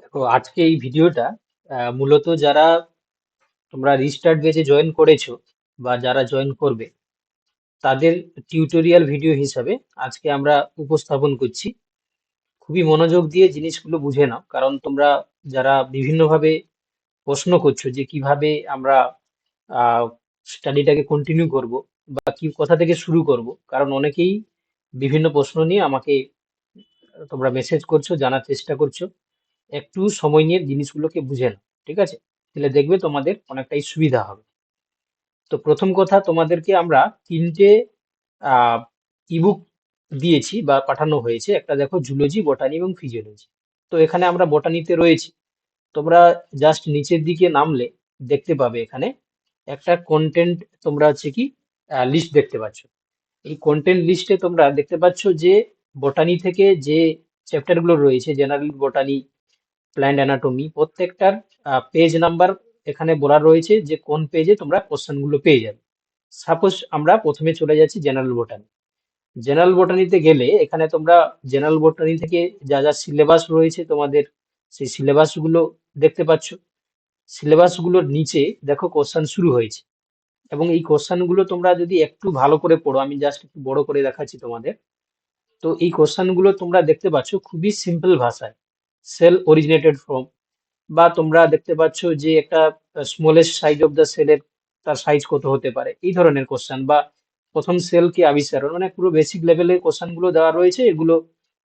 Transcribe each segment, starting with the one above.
দেখো আজকে এই ভিডিওটা আহ, মূলত যারা তোমরা রিস্টার্ট বেচে জয়েন করেছ বা যারা জয়েন করবে তাদের টিউটোরিয়াল ভিডিও হিসাবে আজকে আমরা উপস্থাপন করছি। খুবই মনোযোগ দিয়ে জিনিসগুলো বুঝে নাও কারণ তোমরা যারা বিভিন্নভাবে প্রশ্ন করছ যে কীভাবে আমরা স্টাডিটাকে কন্টিনিউ করব বা কি কোথা থেকে শুরু করব কারণ অনেকেই বিভিন্ন প্রশ্ন নিয়ে আমাকে তোমরা মেসেজ করছ জানার চেষ্টা করছ। একটু সময় নিয়ে জিনিসগুলোকে বুঝে নাও, ঠিক আছে? তাহলে দেখবে তোমাদের অনেকটাই সুবিধা হবে। তো প্রথম কথা, তোমাদেরকে আমরা তিনটে ইবুক দিয়েছি বা পাঠানো হয়েছে। একটা দেখো জুলজি বটানি এবং ফিজিওলজি তো এখানে আমরা বটানিতে রয়েছি। তোমরা জাস্ট নিচের দিকে নামলে দেখতে পাবে এখানে একটা কন্টেন্ট তোমরা হচ্ছে কি লিস্ট দেখতে পাচ্ছ। এই কন্টেন্ট লিস্টে তোমরা দেখতে পাচ্ছ যে বটানি থেকে যে চ্যাপ্টারগুলো রয়েছে জেনারেল বটানি প্ল্যান্ট অ্যানাটমি প্রত্যেকটার পেজ নাম্বার এখানে বলা রয়েছে যে কোন পেজে তোমরা কোশ্চেনগুলো পেয়ে যাবে। সাপোজ আমরা প্রথমে চলে যাচ্ছি জেনারেল বটানি জেনারেল বোটানিতে গেলে এখানে তোমরা জেনারেল বোটানি থেকে যা যা সিলেবাস রয়েছে তোমাদের, সেই সিলেবাসগুলো দেখতে পাচ্ছ। সিলেবাসগুলোর নিচে দেখো কোশ্চেন শুরু হয়েছে। এবং এই কোশ্চেনগুলো তোমরা যদি একটু ভালো করে পড়ো, আমি জাস্ট একটু বড় করে দেখাচ্ছি তোমাদের। তো এই কোশ্চেনগুলো তোমরা দেখতে পাচ্ছ খুবই সিম্পল ভাষায়। সেল অরিজিনেটেড ফ্রম বা তোমরা দেখতে পাচ্ছ যে একটা স্মলেস্ট সাইজ অফ দ্য সেলের তার সাইজ কত হতে পারে, এই ধরনের কোশ্চেন বা প্রথম সেল কি আবিষ্কার মানে পুরো বেসিক লেভেলের কোশ্চেনগুলো দেওয়া রয়েছে, এগুলো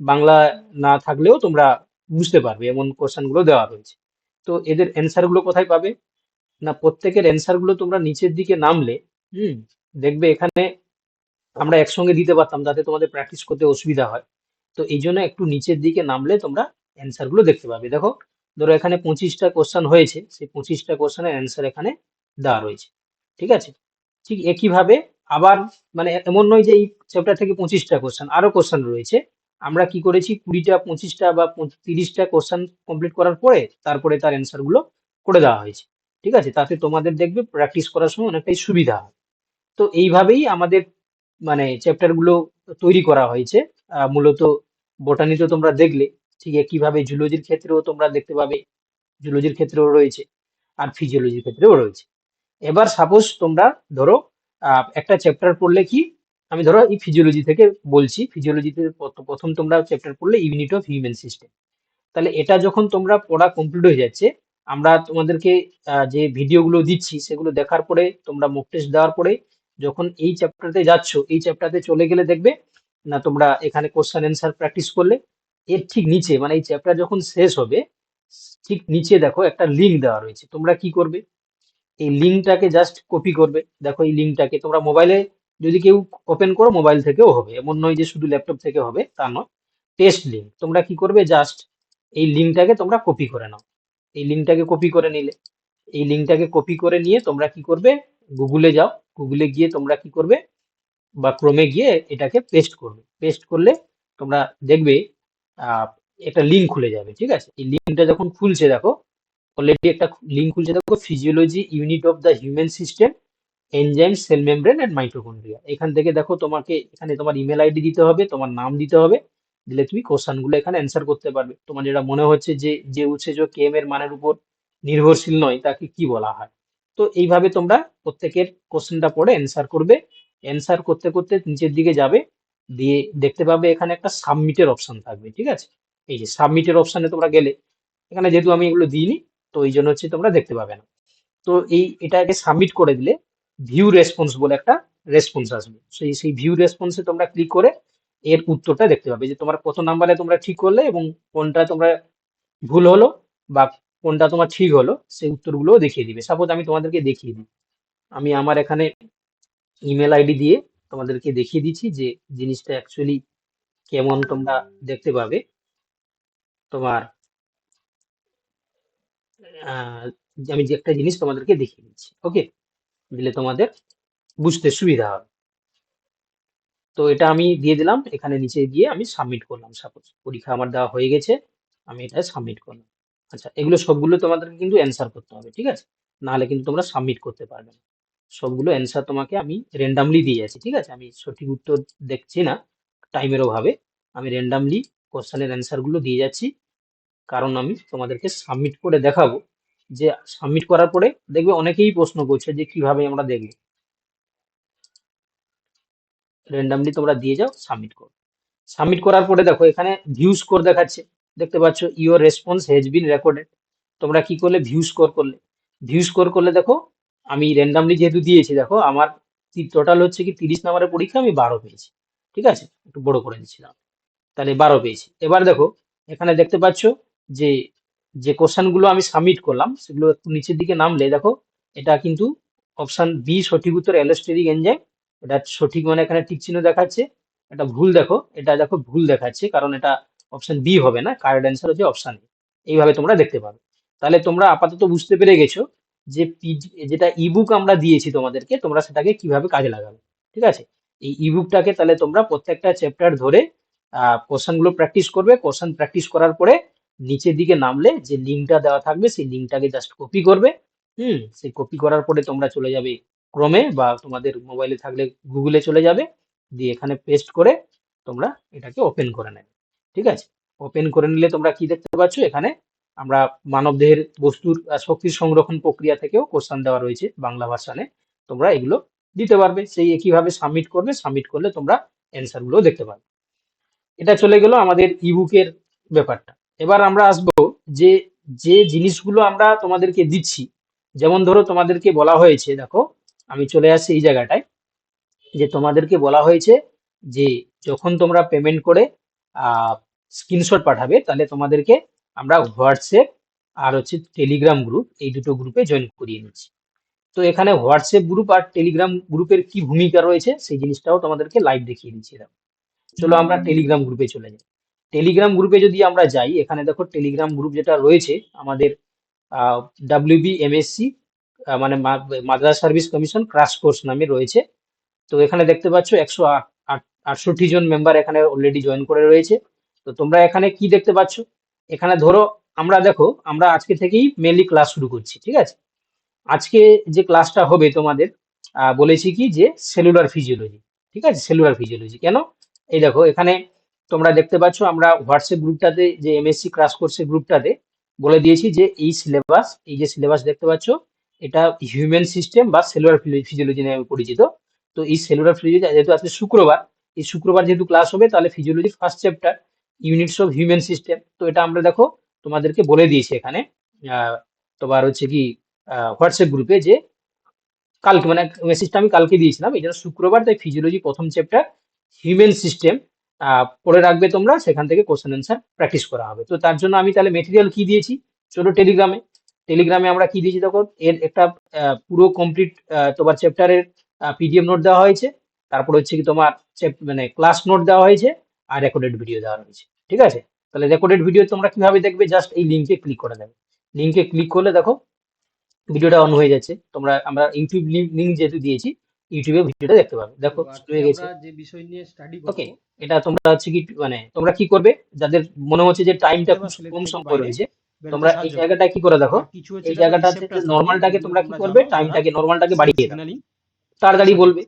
বাংলা না থাকলেও তোমরা বুঝতে পারবে, এমন কোশ্চেনগুলো দেওয়া রয়েছে। তো এদের অ্যান্সারগুলো কোথায় পাবে? না, প্রত্যেকের অ্যান্সারগুলো তোমরা নিচের দিকে নামলে, হুম, দেখবে এখানে আমরা একসঙ্গে দিতে পারতাম যাতে তোমাদের প্র্যাকটিস করতে অসুবিধা হয়। তো এই জন্য একটু নিচের দিকে নামলে তোমরা অ্যান্সারগুলো দেখতে পাবে। দেখো, ধরো এখানে পঁচিশটা কোশ্চেন হয়েছে, সেই পঁচিশটা কোশ্চেনের অ্যান্সার এখানে দেওয়া রয়েছে। ঠিক আছে? ঠিক একইভাবে আবার মানে এমন নয় যে এই চ্যাপ্টার থেকে পঁচিশটা কোশ্চেন আরও কোশ্চেন রয়েছে। আমরা কি করেছি? কুড়িটা, পঁচিশটা বা তিরিশটা কোশ্চেন কমপ্লিট করার পরে তারপরে তার অ্যান্সারগুলো করে দেওয়া হয়েছে। ঠিক আছে? তাতে তোমাদের দেখবে প্র্যাকটিস করার সময় অনেকটাই সুবিধা হয় তো এইভাবেই আমাদের মানে চ্যাপ্টারগুলো তৈরি করা হয়েছে। মূলত বোটানিতে তোমরা দেখলে। ঠিক একইভাবে জুলজির ক্ষেত্রেও তোমরা দেখতে পাবে জুলজির ক্ষেত্রেও রয়েছে আর ফিজিওলজির ক্ষেত্রেও রয়েছে। এবার সাপোজ তোমরা ধরো একটা চ্যাপ্টার পড়লে কি? আমি ধরো এই ফিজিওলজি থেকে বলছি ফিজিওলজিতে প্রথম তোমরা চ্যাপ্টার পড়লে ইউনিট অফ হিউম্যান সিস্টেম তাহলে এটা যখন তোমরা পড়া কমপ্লিট হয়ে যাচ্ছে, আমরা তোমাদেরকে যে ভিডিওগুলো দিচ্ছি, সেগুলো দেখার পরে তোমরা মক টেস্ট দেওয়ার পরে যখন এই চ্যাপ্টারতে যাচ্ছ, এই চ্যাপ্টারতে চলে গেলে দেখবে, না তোমরা এখানে কোশ্চেন অ্যান্সার প্র্যাকটিস করলে এর ঠিক নিচে মানে এই চ্যাপ্টার যখন শেষ হবে, ঠিক নিচে দেখো একটা লিঙ্ক দেওয়া রয়েছে। তোমরা কি করবে? এই লিঙ্কটাকে জাস্ট কপি করবে। দেখো এই লিঙ্কটাকে তোমরা মোবাইলে যদি কেউ ওপেন করো মোবাইল থেকেও হবে। এমন নয় যে শুধু ল্যাপটপ থেকে হবে, তা নয়। টেস্ট লিঙ্ক তোমরা কি করবে? জাস্ট এই লিঙ্কটাকে তোমরা কপি করে নাও। এই লিঙ্কটাকে কপি করে নিলে। এই লিঙ্কটাকে কপি করে নিয়ে তোমরা কি করবে? গুগলে যাও। গুগলে গিয়ে তোমরা কি করবে? বা ক্রোমে গিয়ে এটাকে পেস্ট করবে। পেস্ট করলে তোমরা দেখবে একটা লিঙ্ক খুলে যাবে, ঠিক আছে? এই লিঙ্কটা যখন খুলছে দেখো অলরেডি একটা লিঙ্ক খুলছে দেখো physiology unit of the human system enzyme cell membrane and mitochondria এখান থেকে দেখো তোমাকে, এখানে তোমার ইমেল আইডি দিতে হবে, তোমার নাম দিতে হবে, দিলে তুমি কোশ্চেনগুলো এখানে অ্যান্সার করতে পারবে। তোমার যেটা মনে হচ্ছে যে যে উৎসেচক কে এম এর মানের উপর নির্ভরশীল নয়, তাকে কি বলা হয়? তো এইভাবে তোমরা প্রত্যেকের কোশ্চেনটা পড়ে অ্যান্সার করবে। অ্যান্সার করতে করতে নিচের দিকে যাবে। দিয়ে দেখতে পাবে এখানে একটা সাবমিটের অপশন থাকবে, ঠিক আছে? এই যে সাবমিটের অপশানে তোমরা গেলে, এখানে যেহেতু আমি এগুলো দিইনি, তো এই জন্য হচ্ছে তোমরা দেখতে পাবে না। তো এই, এটাকে সাবমিট করে দিলে ভিউ রেসপন্স বলে একটা রেসপন্স আসবে। সেই সেই ভিউ রেসপন্সে তোমরা ক্লিক করে এর উত্তরটা দেখতে পাবে, যে তোমার কত নাম্বারে তোমরা ঠিক করলে এবং কোনটা তোমরা ভুল হলো বা কোনটা তোমার ঠিক হলো, সেই উত্তরগুলোও দেখিয়ে দিবে। সাপোজ আমি তোমাদেরকে দেখিয়ে দিই। আমি আমার এখানে ইমেল আইডি দিয়ে তোমাদেরকে দেখিয়ে দিচ্ছি যে জিনিসটা অ্যাকচুয়ালি কেমন তোমরা দেখতে পাবে। তোমার আমি যে একটা জিনিস তোমাদেরকে দেখিয়ে দিচ্ছি ওকে দিলে তোমাদের বুঝতে সুবিধা হবে। তো এটা আমি দিয়ে দিলাম, এখানে নিচে গিয়ে আমি সাবমিট করলাম সাপোজ পরীক্ষা আমার দেওয়া হয়ে গেছে, আমি এটা সাবমিট করলাম। আচ্ছা এগুলো সবগুলো তোমাদেরকে কিন্তু অ্যান্সার করতে হবে, ঠিক আছে? নাহলে কিন্তু তোমরা সাবমিট করতে পারবে না। সবগুলো অ্যান্সার তোমাকে আমি র্যান্ডামলি দিয়ে যাচ্ছি ঠিক আছে? আমি সঠিক উত্তর দেখছি না টাইমের অভাবে। আমি র্যান্ডামলি কোশ্চেনের অ্যান্সারগুলো দিয়ে যাচ্ছি। কারণ আমি তোমাদেরকে সাবমিট করে দেখাবো যে সাবমিট করার পরে দেখবে অনেকেই প্রশ্ন করছে যে কীভাবে আমরা দেখব। র্যান্ডামলি তোমরা দিয়ে যাও সাবমিট করো। সাবমিট করার পরে দেখো, এখানে ভিউ স্কোর দেখাচ্ছে। দেখতে পাচ্ছ your response has been recorded তোমরা কি করলে? ভিউ স্কোর করলে। ভিউ স্কোর করলে দেখো আমি র্যান্ডামলি যেহেতু দিয়েছি, দেখো, আমার টোটাল হচ্ছে কি তিরিশ নম্বরের পরীক্ষা আমি বারো পেয়েছি, ঠিক আছে? একটু বড় করে দিচ্ছিলাম তাহলে বারো পেয়েছি। এবার দেখো, এখানে দেখতে পাচ্ছ যে যে কোশ্চেনগুলো আমি সাবমিট করলাম, সেগুলো একটু নিচের দিকে নামলে, দেখো, এটা কিন্তু অপশান বি সঠিক উত্তর অ্যালোস্টেরিক এনজাইম এটা সঠিক মানে এখানে ঠিক চিহ্ন দেখাচ্ছে। এটা ভুল দেখো, এটা দেখো ভুল দেখাচ্ছে, কারণ এটা অপশান বি হবে না কারেক্ট অ্যান্সার হচ্ছে অপশান এইভাবে তোমরা দেখতে পাবে। তাহলে তোমরা আপাতত বুঝতে পেরে গেছো যে যেটা ইবুক আমরা দিয়েছি তোমাদেরকে, তোমরা সেটাকে কীভাবে কাজে লাগাবে, ঠিক আছে? এই ইবুকটাকে তাহলে তোমরা প্রত্যেকটা চ্যাপ্টার ধরে কোশ্চেনগুলো প্র্যাকটিস করবে কোশ্চেন প্র্যাকটিস করার পরে নিচের দিকে নামলে যে লিঙ্কটা দেওয়া থাকবে, সেই লিঙ্কটাকে জাস্ট কপি করবে, হুম? সেই কপি করার পরে তোমরা চলে যাবে ক্রমে বা তোমাদের মোবাইলে থাকলে গুগলে চলে যাবে, দিয়ে এখানে পেস্ট করে তোমরা এটাকে ওপেন করে নেবে, ঠিক আছে? ওপেন করে নিলে তোমরা কি দেখতে পাচ্ছ? এখানে আমরা মানবদেহের বস্তুর শক্তির সংরক্ষণ প্রক্রিয়া থেকেও কোশ্চেন দেওয়া রয়েছে বাংলা ভাষানে তোমরা এগুলো দিতে পারবে, সেই একইভাবে সাবমিট করবে সাবমিট করলে তোমরা অ্যান্সারগুলো দেখতে পাবে। এটা চলে গেল আমাদের ইবুকের ব্যাপারটা। এবার আমরা আসব যে যে জিনিসগুলো আমরা তোমাদেরকে দিচ্ছি, যেমন ধরো তোমাদেরকে বলা হয়েছে, দেখো, আমি চলে আসছি এই জায়গাটায়, যে তোমাদেরকে বলা হয়েছে যে, যখন তোমরা পেমেন্ট করে স্ক্রিনশট পাঠাবে, তাহলে তোমাদেরকে আমরা হোয়াটসঅ্যাপ আর হচ্ছে টেলিগ্রাম গ্রুপ এই দুটো গ্রুপে জয়েন করিয়ে নিচ্ছি। তো এখানে হোয়াটসঅ্যাপ গ্রুপ আর টেলিগ্রাম গ্রুপের কি ভূমিকা রয়েছে সেই জিনিসটাও তোমাদেরকে লাইভ দেখিয়ে দিচ্ছি দেখো। চলো আমরা টেলিগ্রাম গ্রুপে চলে যাই। টেলিগ্রাম গ্রুপে যদি আমরা যাই, এখানে দেখো টেলিগ্রাম গ্রুপ যেটা রয়েছে, আমাদের ডাব্লিউ ডাব্লিউবি এমএসসি মানে Madrasah service commission crash course নামে রয়েছে। তো এখানে দেখতে পাচ্ছ একশো আটষট্টি জন মেম্বার এখানে অলরেডি জয়েন করে রয়েছে। তো তোমরা এখানে কি দেখতে পাচ্ছ? এখানে ধরো আমরা দেখো, আমরা আজকে থেকেই মেনলি ক্লাস শুরু করছি, ঠিক আছে? আজকে যে ক্লাসটা হবে তোমাদের বলেছি কি যে সেলুলার ফিজিওলজি ঠিক আছে? সেলুলার ফিজিওলজি কেন? এই দেখো, এখানে তোমরা দেখতে পাচ্ছ আমরা হোয়াটসঅ্যাপ গ্রুপটাতে, যে এমএসসি ক্লাস কোর্সের গ্রুপটাতে বলে দিয়েছি যে এই সিলেবাস এই যে সিলেবাস দেখতে পাচ্ছ, এটা হিউম্যান সিস্টেম বা সেলুলার ফিজিওলজি নামে পরিচিত। তো এই সেলুলার ফিজিওলজি যেহেতু আজকে শুক্রবার, এই শুক্রবার যেহেতু ক্লাস হবে, তাহলে physiology first chapter units of human system তো এটা আমরা দেখো তোমাদেরকে বলে দিয়েছি এখানে। তোমার হচ্ছে কি হোয়াটসঅ্যাপ গ্রুপে যে কালকে মানে মেসেজটা আমি কালকে দিয়েছিলাম, এটা শুক্রবার, তাই ফিজিওলজি প্রথম চ্যাপ্টার হিউম্যান সিস্টেম পড়ে রাখবে তোমরা, সেখান থেকে কোশ্চেন অ্যান্সার প্র্যাকটিস করা হবে। তো তার জন্য আমি তাহলে মেটেরিয়াল কি দিয়েছি? চলো টেলিগ্রামে টেলিগ্রামে আমরা কি দিয়েছি দেখো? এর একটা পুরো কমপ্লিট তোমার চ্যাপ্টারের পিডিএফ নোট দেওয়া হয়েছে। তারপর হচ্ছে কি তোমার মানে ক্লাস নোট দেওয়া হয়েছে। আর রেকর্ডেড ভিডিও দেওয়া রয়েছে ঠিক আছে? তাহলে রেকর্ডেড ভিডিও তোমরা কীভাবে দেখবে? জাস্ট এই লিঙ্কে ক্লিক করে দেবে। লিঙ্কে ক্লিক করলে দেখো ভিডিওটা অন হয়ে যাচ্ছে। তোমরা আমরা ইউটিউব লিঙ্ক যেহেতু দিয়েছি ইউটিউবে ভিডিওটা দেখতে পাবে। দেখো হয়ে গেছে। যে বিষয় নিয়ে স্টাডি ওকে এটা তোমরা হচ্ছে কি মানে তোমরা কি করবে? যাদের মনে হচ্ছে যে টাইমটা খুব কম সময় রয়েছে তোমরা এই জায়গাটা কি করে দেখো? এই জায়গাটাতে receptors নর্মালটাকে তোমরা কি করবে? টাইমটাকে নর্মালটাকে বাড়িয়ে দাও তাড়াতাড়ি বলবে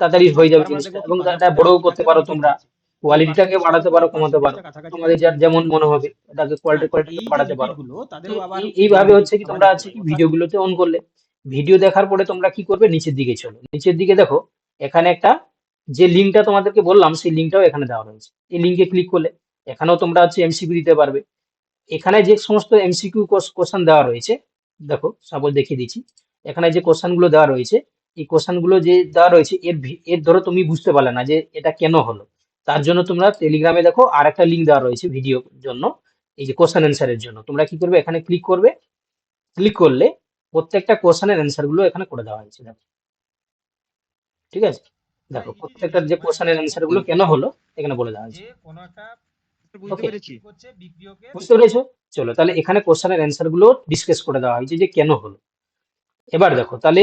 তাড়াতাড়ি হয়ে যাবে জিনিসটা এবং কি এটা বড়ও করতে পারো তোমরা। কোয়ালিটিটাকে বাড়াতে পারো কমাতে পারো। তোমাদের যার যেমন মনে হবে এটাকে কোয়ালিটি কোয়ালিটি বাড়াতে পারো। এইভাবে হচ্ছে কি তোমরা আছে ভিডিওগুলোতে অন করলে। ভিডিও দেখার পরে তোমরা কি করবে? নিচের দিকে চলো। নিচের দিকে দেখো এখানে একটা যে লিঙ্কটা তোমাদেরকে বললাম সেই লিঙ্কটাও এখানে দেওয়া রয়েছে। এই লিঙ্কে ক্লিক করলে এখানেও তোমরা হচ্ছে এমসিকিউ দিতে পারবে। এখানে যে সমস্ত এমসিকিউ কোশ্চেন দেওয়া রয়েছে দেখো সাপোজ দেখিয়ে দিচ্ছি। এখানে যে কোশ্চেনগুলো দেওয়া রয়েছে এই কোশ্চেনগুলো যে দেওয়া রয়েছে এর এর ধরো তুমি বুঝতে পারলে না যে এটা কেন হলো। তার জন্য তোমরা টেলিগ্রামে দেখো আর একটা লিঙ্ক দেওয়া রয়েছে ভিডিওর জন্য। এই যে কোশ্চেন অ্যান্সারের জন্য। তোমরা কি করবে? এখানে ক্লিক করবে। ক্লিক করলে প্রত্যেকটা কোশ্চেনের অ্যান্সারগুলো এখানে করে দেওয়া হয়েছে। দেখো। ঠিক আছে? দেখো প্রত্যেকটা যে কোশ্চেনের অ্যান্সারগুলো কেন হলো এখানে বলে দেওয়া হয়েছে। বুঝতে. পেরেছি। চলো তাহলে এখানে কোশ্চেনের অ্যান্সারগুলো ডিসকাস করে দেওয়া হয়েছে যে কেন হলো। এবার দেখো তাহলে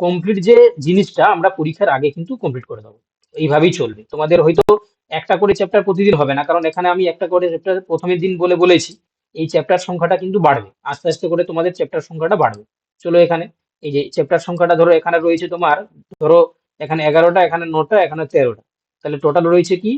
কমপ্লিট যে জিনিসটা আমরা পরীক্ষার আগে কিন্তু কমপ্লিট করে দেবো। এইভাবেই চলবে। তোমাদের হয়তো একটা করে চ্যাপ্টার প্রতিদিন হবে না, কারণ এখানে আমি একটা করে চ্যাপ্টার প্রথমের দিন বলে বলেছি, এই চ্যাপ্টার সংখ্যাটা কিন্তু বাড়বে, আস্তে আস্তে করে তোমাদের চ্যাপ্টার সংখ্যাটা বাড়বে। চলো এখানে, এই যে চ্যাপ্টার সংখ্যাটা ধরো এখানে রয়েছে তোমার, ধরো এখানে এগারোটা, এখানে নটা, এখানে তেরোটা। তাহলে টোটাল রয়েছে কি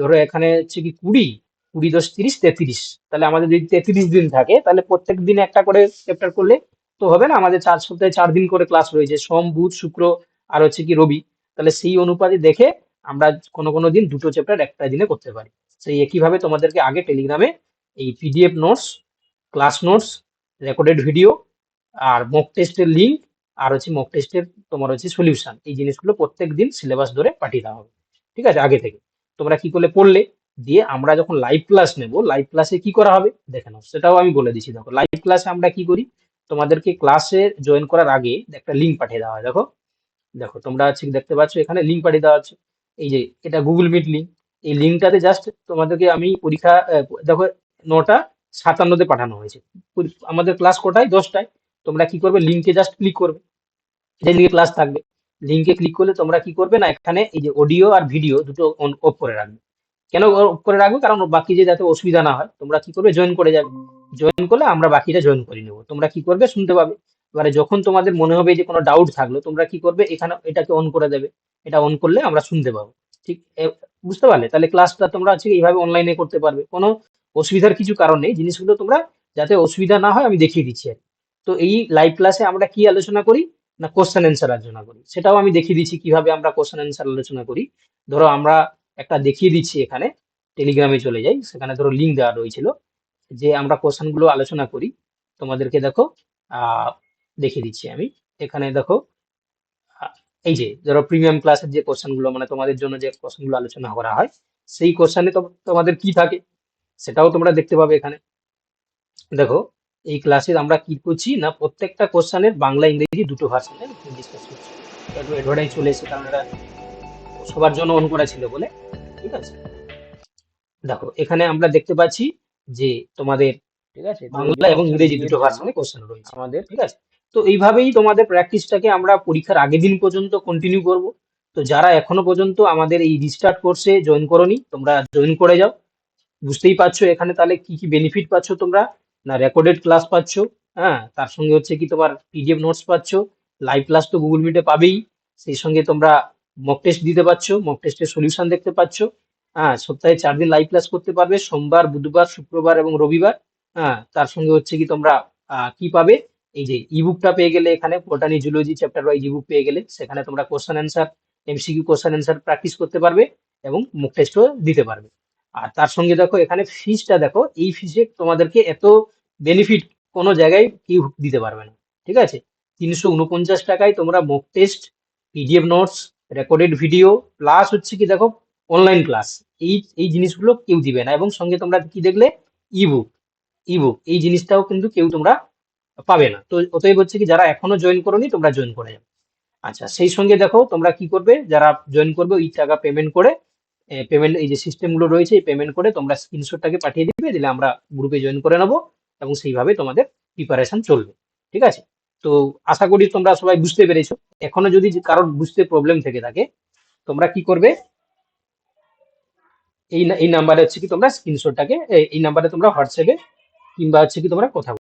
ধরো এখানে হচ্ছে কি কুড়ি কুড়ি দশ তিরিশ, তেত্রিশ। তাহলে আমাদের যদি তেত্রিশ দিন থাকে, তাহলে প্রত্যেক দিন একটা করে চ্যাপ্টার করলে তো হবে না, আমাদের চার সপ্তাহে চার দিন করে ক্লাস রয়েছে, সোম, বুধ, শুক্র আর হচ্ছে কি রবি। তাহলে সেই অনুপাতে দেখে আমরা কোনো কোনো দিন দুটো চ্যাপ্টার একটা দিনে করতে পারি। সেই একইভাবে তোমাদেরকে আগে টেলিগ্রামে এই PDF notes class notes recorded video আর মক টেস্টের লিঙ্ক আর হচ্ছে মক টেস্টের তোমার হচ্ছে সলিউশন এই জিনিসগুলো প্রত্যেক দিন সিলেবাস ধরে পাঠিয়ে দেওয়া হবে। ঠিক আছে? আগে থেকে। তোমরা কি করলে? পড়লে। দিয়ে আমরা যখন লাইভ ক্লাস নেব লাইভ ক্লাসে কি করা হবে? দেখে নাও। সেটাও আমি বলে দিচ্ছি। দেখো লাইভ ক্লাসে আমরা কি করি? তোমাদেরকে ক্লাসে জয়েন করার আগে একটা লিঙ্ক পাঠিয়ে দেওয়া হয়। দেখো। দেখো, তোমরা হচ্ছে কি দেখতে পাচ্ছ এখানে লিঙ্ক পাঠিয়ে দেওয়া হচ্ছে। এই যে এটা গুগল মিট লিঙ্ক এই লিঙ্কটাতে জাস্ট তোমাদেরকে আমি পরীক্ষা দেখো নটা সাতান্নতে পাঠানো হয়েছে। আমাদের ক্লাস কোটায়? দশটায়। তোমরা কি করবে? লিঙ্কে জাস্ট ক্লিক করবে। যে লিঙ্কে ক্লাস থাকবে। লিঙ্কে ক্লিক করলে তোমরা কি করবে না? এখানে এই যে অডিও আর ভিডিও দুটো অন অফ করে রাখবে। কেন অফ করে রাখবে? কারণ বাকি যে যাতে অসুবিধা না হয়, তোমরা কি করবে? জয়েন করে যাবে। জয়েন করলে আমরা বাকিটা জয়েন করে নেব। তোমরা কি করবে? শুনতে পাবে। এবারে যখন তোমাদের মনে হবে যে কোনো ডাউট থাকল, তোমরা কি করবে? এখানে এটাকে অন করে দেবে। এটা অন করলে আমরা শুনতে পাবো। ঠিক? বুঝতে পারলে? তাহলে ক্লাসটা তোমরা হচ্ছে এইভাবে অনলাইনে করতে পারবে। কোনো অসুবিধার কিছু কারণ নেই। জিনিসগুলো তোমরা যাতে অসুবিধা না হয়, আমি দেখিয়ে দিচ্ছি আর তো এই লাইভ ক্লাসে আমরা কি আলোচনা করি? না কোশ্চেন অ্যান্সার আলোচনা করি। সেটাও আমি দেখিয়ে দিচ্ছি কীভাবে আমরা কোশ্চেন অ্যান্সার আলোচনা করি। ধরো আমরা একটা দেখিয়ে দিচ্ছি এখানে। টেলিগ্রামে চলে যাই। সেখানে ধরো লিঙ্ক দেওয়া রয়েছিল। যে আমরা কোশ্চেনগুলো আলোচনা করি। তোমাদেরকে দেখো দেখিয়ে দিচ্ছি আমি। এখানে দেখো এই যে ধরো প্রিমিয়াম ক্লাসের যে কোশ্চেনগুলো মানে তোমাদের জন্য যে কোশ্চেনগুলো আলোচনা করা হয় সেই কোশ্চেনে তোমাদের কি থাকে সেটাও তোমরা দেখতে পাবে এখানে। দেখো এই ক্লাসে আমরা কি করছি না প্রত্যেকটা কোশ্চেনের বাংলা ইংরেজি দুটো ভার্সনে ডিসকাস করছি। একটু অ্যাডভার্টাইজ চলে এসেছে কারণ এটা সবার জন্য অন করা ছিল বলে ঠিক আছে? দেখো এখানে আমরা দেখতে পাচ্ছি যে তোমাদের ঠিক আছে বাংলা এবং ইংরেজি দুটো ভার্সনে কোশ্চেন রয়েছে। আমাদের ঠিক আছে? তো এইভাবেই তোমাদের প্র্যাকটিসটাকে আমরা পরীক্ষার আগের দিন পর্যন্ত কন্টিনিউ করব। তো যারা এখনও পর্যন্ত আমাদের এই রিস্টার্ট কোর্সে জয়েন করনি, তোমরা জয়েন করে যাও। বুঝতেই পারছ এখানে তাহলে কি কি বেনিফিট পাচ্ছ তোমরা? না রেকর্ডেড ক্লাস পাচ্ছ হ্যাঁ তার সঙ্গে হচ্ছে কি তোমার পিডিএফ নোটস পাচ্ছ লাইভ ক্লাস তো গুগল মিটে পাবেই, সেই সঙ্গে তোমরা মক টেস্ট দিতে পারছ মক টেস্টের সলিউশন দেখতে পাচ্ছ। হ্যাঁ সপ্তাহে চার দিন লাইভ ক্লাস করতে পারবে, সোমবার, বুধবার, শুক্রবার এবং রবিবার। হ্যাঁ তার সঙ্গে হচ্ছে কি তোমরা কি পাবে? এই যে ইবুকটা পেয়ে গেলে এখানে botany zoology chapter wise ebook পেয়ে গেলে সেখানে তোমরা question answer MCQ question answer practice করতে পারবে এবং মুখ টেস্টও দিতে পারবে। আর তার সঙ্গে দেখো, এখানে ফিজটা দেখো, এই ফিজে তোমাদেরকে এত বেনিফিট কোনো জায়গায় কেউ দিতে পারবে না, ঠিক আছে? তিনশো উনপঞ্চাশ টাকায় তোমরা mock test PDF notes recorded video plus হচ্ছে কি দেখো অনলাইন ক্লাস এই এই জিনিসগুলো কেউ দিবে না এবং সঙ্গে তোমরা কি দেখলে? ইবুক ইবুক এই জিনিসটাও কিন্তু কেউ তোমরা পাবে না। তো অতএব হচ্ছে কি, যারা এখনও জয়েন করোনি, তোমরা জয়েন করে যাবে আচ্ছা সেই সঙ্গে দেখো, তোমরা কি করবে? যারা জয়েন করবে, ওই টাকা পেমেন্ট করে পেমেন্ট এই যে সিস্টেমগুলো রয়েছে, এই পেমেন্ট করে তোমরা স্ক্রিনশটটাকে পাঠিয়ে দিবে, দিলে আমরা গ্রুপে জয়েন করে নেব এবং সেইভাবে তোমাদের প্রিপারেশন চলবে। ঠিক আছে? তো আশা করি তোমরা সবাই বুঝতে পেরেছ। এখনও যদি কারোর বুঝতে প্রবলেম থেকে থাকে, তোমরা কি করবে? এই এই নাম্বারে হচ্ছে কি, তোমরা স্ক্রিনশটটাকে এই নাম্বারে তোমরা হোয়াটসঅ্যাপে কিংবা হচ্ছে কি, তোমরা কথা